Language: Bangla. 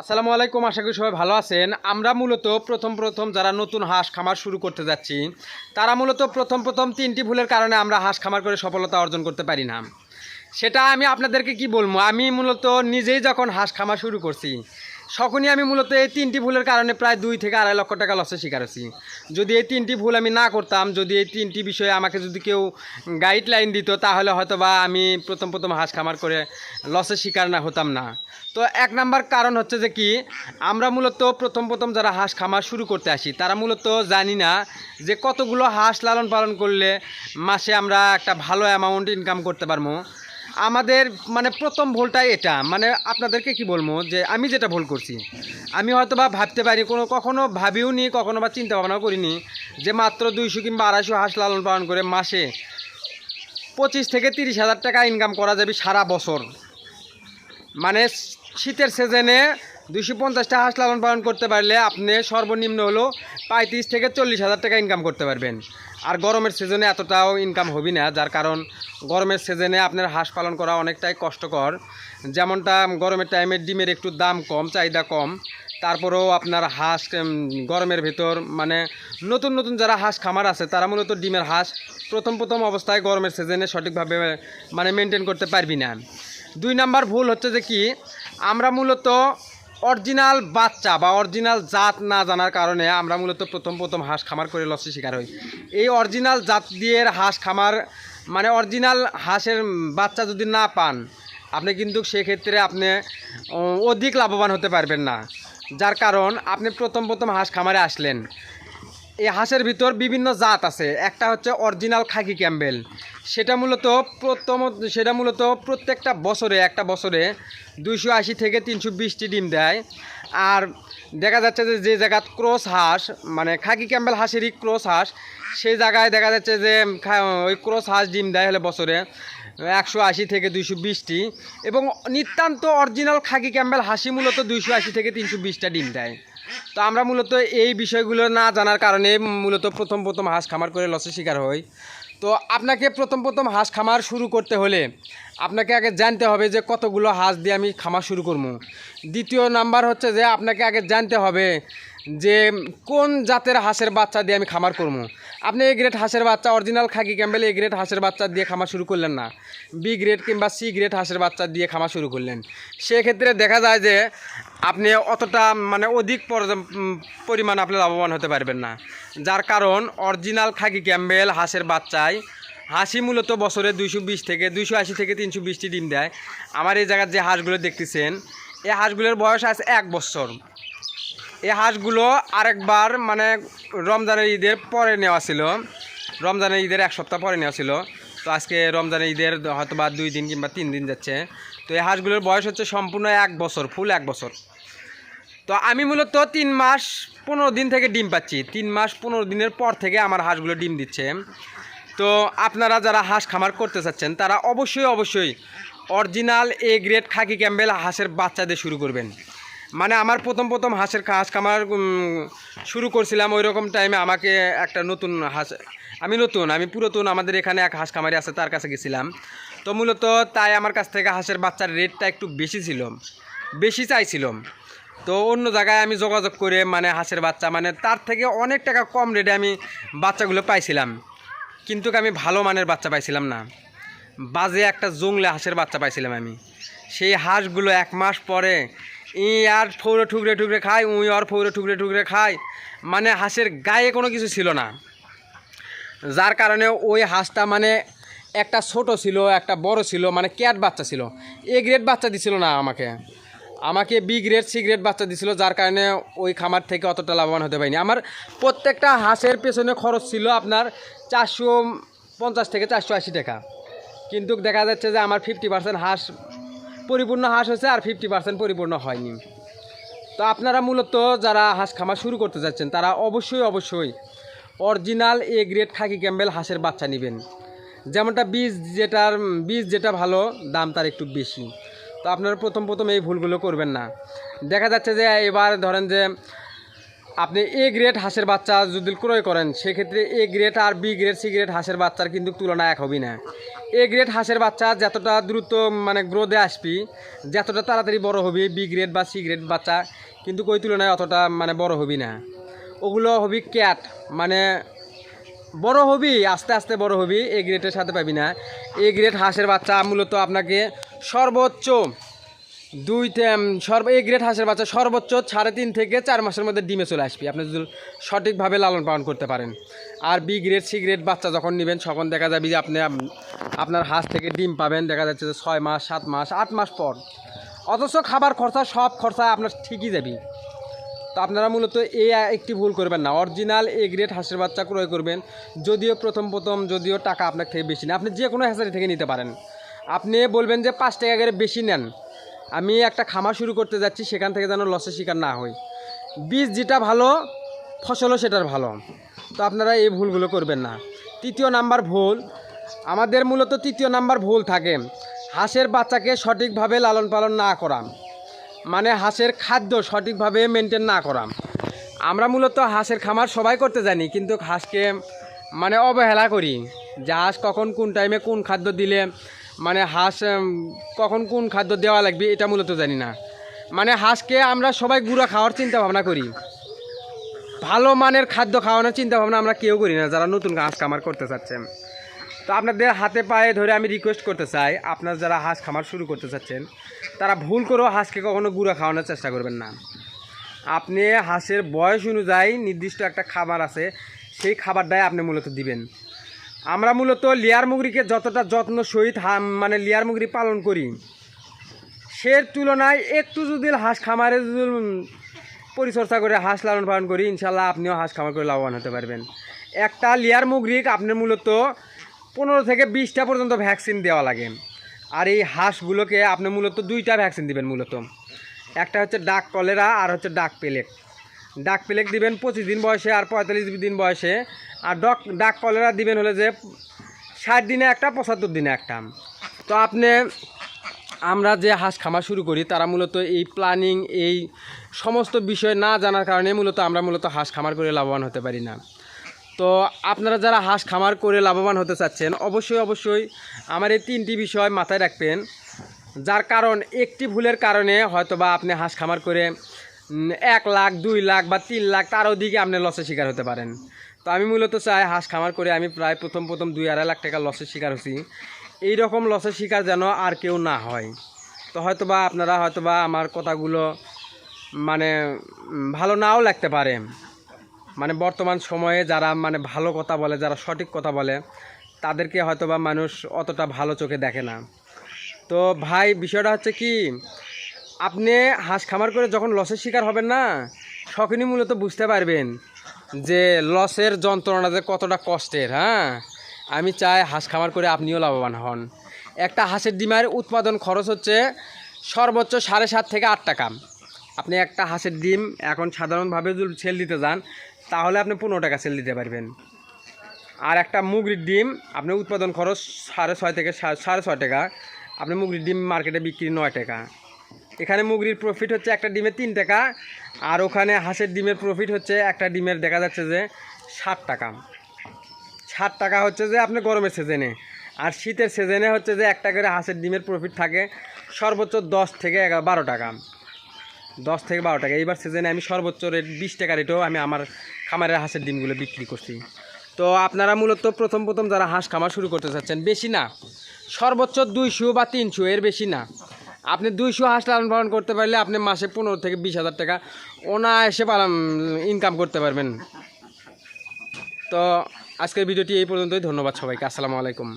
আসসালামু আলাইকুম, আশা করি সবাই ভালো আছেন। আমরা মূলত প্রথম প্রথম যারা নতুন হাঁস খামার শুরু করতে যাচ্ছি, তারা মূলত প্রথম প্রথম তিনটি ভুলের কারণে আমরা হাঁস খামার করে সফলতা অর্জন করতে পারি না। সেটা আমি আপনাদেরকে কি বলব? আমি মূলত নিজেই যখন হাঁস খামার শুরু করছি তখনই আমি মূলত এই তিনটি ভুলের কারণে প্রায় দুই থেকে আড়াই লক্ষ টাকা লসের শিকার হচ্ছি যদি এই তিনটি ভুল আমি না করতাম, যদি এই তিনটি বিষয়ে আমাকে যদি কেউ গাইডলাইন দিত, তাহলে হয়তো বা আমি প্রথম প্রথম হাঁস খামার করে লসের শিকার না হতাম না। তো এক নাম্বার কারণ হচ্ছে যে কি, আমরা মূলত প্রথম প্রথম যারা হাঁস খামার শুরু করতে আসি, তারা মূলত জানি না যে কতগুলো হাঁস লালন পালন করলে মাসে আমরা একটা ভালো অ্যামাউন্ট ইনকাম করতে পারব। আমাদের মানে প্রথম ভুলটাই এটা। মানে আপনাদেরকে কি বলব যে আমি যেটা ভুল করছি, আমি হয়তো বা ভাবতে পারি, কোনো কখনো ভাবিও নি, কখনো বা চিন্তা ভাবনাও করিনি যে মাত্র দুইশো কিংবা আড়াইশো হাঁস লালন পালন করে মাসে পঁচিশ থেকে তিরিশ হাজার টাকা ইনকাম করা যাবে সারা বছর। মানে শীতের সিজনে দুশো পঞ্চাশটা হাঁস লালন পালন করতে পারলে আপনি সর্বনিম্ন হলো পঁয়ত্রিশ থেকে চল্লিশ হাজার টাকা ইনকাম করতে পারবেন। আর গরমের সিজনে এতটাও ইনকাম হবে না, যার কারণ গরমের সিজনে আপনার হাঁস পালন করা অনেকটাই কষ্টকর। যেমনটা গরমের টাইমে ডিমের একটু দাম কম, চাহিদা কম, তারপরেও আপনার হাঁস গরমের ভেতর মানে নতুন নতুন যারা হাঁস খামার আছে, তারা মূলত ডিমের হাঁস প্রথম প্রথম অবস্থায় গরমের সিজনে সঠিকভাবে মানে মেনটেন করতে পারবি না। দুই নাম্বার ভুল হচ্ছে যে কি, আমরা মূলত অরিজিনাল বাচ্চা বা অরিজিনাল জাত না জানার কারণে আমরা মূলত প্রথম প্রথম হাঁস খামার করে লসের শিকার হই। এই অরিজিনাল জাত দিয়ে হাঁস খামার মানে অরিজিনাল হাঁসের বাচ্চা যদি না পান, আপনি কিন্তু সেক্ষেত্রে আপনি অধিক লাভবান হতে পারবেন না। যার কারণ আপনি প্রথম প্রথম হাঁস খামারে আসলেন। এই হাঁসের ভিতর বিভিন্ন জাত আছে। একটা হচ্ছে অরিজিনাল খাকি ক্যাম্বেল। সেটা মূলত প্রথম সেটা মূলত প্রত্যেকটা বছরে, একটা বছরে দুইশো আশি থেকে তিনশো বিশটি ডিম দেয়। আর দেখা যাচ্ছে যে যে জায়গাত ক্রস হাঁস মানে খাকি ক্যাম্বেল হাঁসেরই ক্রস হাঁস, সেই জায়গায় দেখা যাচ্ছে যে ওই ক্রস হাঁস ডিম দেয় হলে বছরে একশো আশি থেকে দুইশো বিশটি। এবং নিতান্ত অরিজিনাল খাকি ক্যাম্বেল হাসি মূলত দুইশো আশি থেকে তিনশো বিশটা ডিম দেয়। তো আমরা মূলত এই বিষয়গুলো না জানার কারণে মূলত প্রথম প্রথম হাঁস খামার করে লসের শিকার হই। তো আপনাকে প্রথম প্রথম হাঁস খামার শুরু করতে হলে আপনাকে আগে জানতে হবে যে কতগুলো হাঁস দিয়ে আমি খামার শুরু করব। দ্বিতীয় নাম্বার হচ্ছে যে আপনাকে আগে জানতে হবে যে কোন জাতের হাঁসের বাচ্চা দিয়ে আমি খামার করব? আপনি এ গ্রেড হাঁসের বাচ্চা original khaki Campbell A grade হাঁসের বাচ্চা দিয়ে খামার শুরু করলেন না। বি গ্রেড কিংবা সি গ্রেড হাঁসের বাচ্চা দিয়ে খামার শুরু করলেন। সেক্ষেত্রে দেখা যায় যে আপনি অতটা মানে অধিক পরিমাণ আপনি লাভবান হতে পারবেন না। যার কারণ অরিজিনাল খাকি ক্যাম্বেল হাঁসের বাচ্চায় হাঁসি মূলত বছরে দুইশো বিশ থেকে দুইশো আশি থেকে তিনশো বিশটি ডিম দেয়। আমার এই জায়গার যে হাঁসগুলো দেখতেছেন, এই হাঁসগুলোর বয়স আছে এক বছর। এই হাঁসগুলো আরেকবার মানে রমজানের ঈদের পরে নেওয়া ছিল। রমজানের ঈদের এক সপ্তাহ পরে নেওয়া ছিল। তো আজকে রমজানের ঈদের হয়তো বা দুই দিন কিংবা তিন দিন যাচ্ছে। তো এই হাঁসগুলোর বয়স হচ্ছে সম্পূর্ণ এক বছর, ফুল এক বছর। তো আমি মূলত তিন মাস পনেরো দিন থেকে ডিম পাচ্ছি। তিন মাস পনেরো দিনের পর থেকে আমার হাঁসগুলো ডিম দিচ্ছে। তো আপনারা যারা হাঁস খামার করতে চাচ্ছেন, তারা অবশ্যই অবশ্যই original A grade khaki Campbell হাঁসের বাচ্চা দিয়ে শুরু করবেন। মানে আমার প্রথম প্রথম হাঁসের হাঁস খামার শুরু করছিলাম ওই রকম টাইমে আমাকে একটা নতুন হাঁস আমি নতুন, আমি পুরাতন, আমাদের এখানে এক হাঁস খামারি আছে, তার কাছে গেছিলাম। তো মূলত তাই আমার কাছ থেকে হাঁসের বাচ্চার রেটটা একটু বেশি ছিল, বেশি চাইছিলাম। তো অন্য জায়গায় আমি যোগাযোগ করে মানে হাঁসের বাচ্চা মানে তার থেকে অনেক টাকা কম রেটে আমি বাচ্চাগুলো পাইছিলাম। কিন্তু আমি ভালো মানের বাচ্চা পাইছিলাম না। বাজে একটা জংলে হাঁসের বাচ্চা পাইছিলাম আমি। সেই হাঁসগুলো এক মাস পরে ই আর ফৌরে ঠুকরে ঠুকরে খায়, উই আর ফৌরে ঠুকরে ঠুকরে খায়। মানে হাঁসের গায়ে কোনো কিছু ছিল না। যার কারণে ওই হাঁসটা মানে একটা ছোট ছিল, একটা বড় ছিল মানে ক্যাট বাচ্চা ছিল। এ গ্রেড বাচ্চা দিছিল না আমাকে। আমাকে বি গ্রেড, সি গ্রেড বাচ্চা দিছিল, যার কারণে ওই খামার থেকে অতটা লাভবান হতে পারিনি। আমার প্রত্যেকটা হাঁসের পেছনে খরচ ছিল আপনার চারশো পঞ্চাশ থেকে চারশো আশি টাকা। কিন্তু দেখা যাচ্ছে যে আমার ফিফটি পার্সেন্ট হাঁস পরিপূর্ণ হাঁস হয়েছে আর ফিফটি পার্সেন্ট পরিপূর্ণ হয়নি। তো আপনারা মূলত যারা হাঁস খামার শুরু করতে যাচ্ছেন, তারা অবশ্যই অবশ্যই original A grade khaki Campbell হাঁসের বাচ্চা নেবেন। যেমনটা বীজ যেটার, বীজ যেটা ভালো, দাম তার একটু বেশি। তো আপনারা প্রথম প্রথম এই ভুলগুলো করবেন না। দেখা যাচ্ছে যে এবার ধরেন যে আপনি এ গ্রেড হাঁসের বাচ্চা যদি ক্রয় করেন, সেক্ষেত্রে এ গ্রেড আর বি গ্রেড সি গ্রেড হাঁসের বাচ্চার কিন্তু তুলনা এক হবি না। এ গ্রেড হাঁসের বাচ্চা যতটা দ্রুত মানে গ্রোথে আসবি, যতটা তাড়াতাড়ি বড় হবি বি গ্রেড বা সি গ্রেড বাচ্চা কিন্তু ওই তুলনায় অতটা মানে বড় হবি না। ওগুলো হবি ক্যাট মানে বড় হবি, আস্তে আস্তে বড় হবি এ গ্রেডের সাথে পাবি না। এ গ্রেড হাঁসের বাচ্চা মূলত আপনাকে সর্বোচ্চ দুই সর্ব এ গ্রেড হাঁসের বাচ্চা সর্বোচ্চ সাড়ে তিন থেকে চার মাসের মধ্যে ডিমে চলে আসবে। আপনি যদি সঠিকভাবে লালন পালন করতে পারেন। আর বি গ্রেড, সি গ্রেড বাচ্চা যখন নেবেন, তখন দেখা যাবে যে আপনি আপনার হাঁস থেকে ডিম পাবেন। দেখা যাচ্ছে যে ছয় মাস, সাত মাস, আট মাস পর। অথচ খাবার খরচা, সব খরচা আপনার ঠিকই যাবে। তো আপনারা মূলত এই একটি ভুল করবেন না। অরিজিনাল এ গ্রেড হাঁসের বাচ্চা ক্রয় করবেন। যদিও প্রথম প্রথম, যদিও টাকা আপনার থেকে বেশি না। আপনি যে কোনো হ্যাচারি থেকে নিতে পারেন। আপনি বলবেন যে পাঁচ টাকা করে বেশি নেন। আমি একটা খামার শুরু করতে যাচ্ছি, সেখান থেকে যেন লসের শিকার না হই। বীজ যেটা ভালো, ফসলও সেটার ভালো। তো আপনারা এই ভুলগুলো করবেন না। তৃতীয় নাম্বার ভুল, আমাদের মূলত তৃতীয় নাম্বার ভুল থাকে, হাঁসের বাচ্চাকে সঠিকভাবে লালন পালন না করা। মানে হাঁসের খাদ্য সঠিকভাবে মেনটেন না করা। আমরা মূলত হাঁসের খামার সবাই করতে জানি, কিন্তু হাঁসকে মানে অবহেলা করি। যে হাঁস কখন কোন টাইমে কোন খাদ্য দিলে মানে হাঁস কখন কোন খাদ্য দেওয়া লাগবে এটা মূলত জানি না। মানে হাঁসকে আমরা সবাই গুঁড়া খাওয়ার চিন্তা ভাবনা করি। ভালো মানের খাদ্য খাওয়ানোর চিন্তা ভাবনা আমরা কেউ করি না, যারা নতুন হাঁস খামার করতে চাচ্ছেন। তো আপনাদের হাতে পায়ে ধরে আমি রিকোয়েস্ট করতে চাই, আপনার যারা হাঁস খামার শুরু করতে চাচ্ছেন, তারা ভুল করেও হাঁসকে কখনো গুঁড়া খাওয়ানোর চেষ্টা করবেন না। আপনি হাঁসের বয়স অনুযায়ী নির্দিষ্ট একটা খাবার আছে, সেই খাবারটাই আপনি মূলত দিবেন। আমরা মূলত লেয়ার মুগরিকে যতটা যত্ন সহিত মানে লেয়ার মুগরি পালন করি। সে তুলনায় একটু যদি হাঁস খামারে যদি পরিচর্যা করে হাঁস লালন পালন করি, ইনশাল্লাহ আপনিও হাঁস খামার করে লাভবান হতে পারবেন। একটা লেয়ার মুগরিক আপনার মূলত পনেরো থেকে বিশটা পর্যন্ত ভ্যাকসিন দেওয়া লাগে। আর এই হাঁসগুলোকে আপনি মূলত দুইটা ভ্যাকসিন দিবেন মূলত। একটা হচ্ছে ডাক কলেরা, আর হচ্ছে ডাক পেলেক ডাক পেলেক দিবেন, পঁচিশ দিন বয়সে আর পঁয়তাল্লিশ দিন বয়সে। আর ডক, ডাক কলেরা দিবেন হলে যে ষাট দিনে একটা, পঁচাত্তর দিনে একটা। তো আপনি, আমরা যে হাঁস খামার শুরু করি, তারা মূলত এই প্ল্যানিং এই সমস্ত বিষয় না জানার কারণে মূলত আমরা মূলত হাঁস খামার করে লাভবান হতে পারি না। তো আপনারা যারা হাঁস খামার করে লাভবান হতে চাচ্ছেন, অবশ্যই অবশ্যই আমার এই তিনটি বিষয় মাথায় রাখবেন। যার কারণ, একটি ভুলের কারণে হয়তোবা আপনি হাঁস খামার করে এক লাখ, দুই লাখ বা তিন লাখ তারও দিকে আপনি লসের শিকার হতে পারেন। তো আমি মূলত চাই হাঁস খামার করে আমি প্রায় প্রথম প্রথম দুই আড়াই লাখ টাকা লসের শিকার হচ্ছি এই রকম লসের শিকার যেন আর কেউ না হয়। তো হয়তোবা আপনারা হয়তোবা আমার কথাগুলো মানে ভালো নাও লাগতে পারে। মানে বর্তমান সময়ে যারা মানে ভালো কথা বলে, যারা সঠিক কথা বলে, তাদেরকে হয়তোবা মানুষ অতটা ভালো চোখে দেখে না। তো ভাই, বিষয়টা হচ্ছে কি? আপনি হাঁস খামার করে যখন লসের শিকার হবেন না তখনই মূলত বুঝতে পারবেন যে লসের যন্ত্রণা যে কতটা কষ্টের হ্যাঁ? আমি চাই হাঁস খামার করে আপনিও লাভবান হন। একটা হাঁসের ডিমের উৎপাদন খরচ হচ্ছে সর্বোচ্চ সাড়ে সাত থেকে আট টাকা। আপনি একটা হাঁসের ডিম এখন সাধারণভাবে যদি সেল দিতে যান, তাহলে আপনি পনেরো টাকা সেল দিতে পারবেন। আর একটা মুগরির ডিম আপনি উৎপাদন খরচ সাড়ে ছয় থেকে সাড়ে ছয় টাকা। আপনি মুগরির ডিম মার্কেটে বিক্রি নয় টাকা। এখানে মুগরির প্রফিট হচ্ছে একটা ডিমের তিন টাকা, আর ওখানে হাঁসের ডিমের প্রফিট হচ্ছে একটা ডিমের দেখা যাচ্ছে যে ষাট টাকা। ষাট টাকা হচ্ছে যে আপনি গরমের সিজনে আর শীতের সিজনে হচ্ছে যে একটা করে হাঁসের ডিমের প্রফিট থাকে সর্বোচ্চ দশ থেকে এগারো বারো টাকা। দশ থেকে বারো টাকা। এইবার সিজনে আমি সর্বোচ্চ রেট বিশ টাকা রেটেও আমি আমার খামারের হাঁসের ডিমগুলো বিক্রি করছি। তো আপনারা মূলত প্রথম প্রথম যারা হাঁস খামার শুরু করতে চাচ্ছেন, বেশি না। সর্বোচ্চ দুইশো বা তিনশো এর বেশি না। আপনি দুইশো হাঁস লালন পালন করতে পারলে আপনি মাসে পনেরো থেকে বিশ হাজার টাকা অনায়াসে পালন ইনকাম করতে পারবেন। তো আজকের ভিডিওটি এই পর্যন্তই। ধন্যবাদ সবাইকে। আসসালামু আলাইকুম।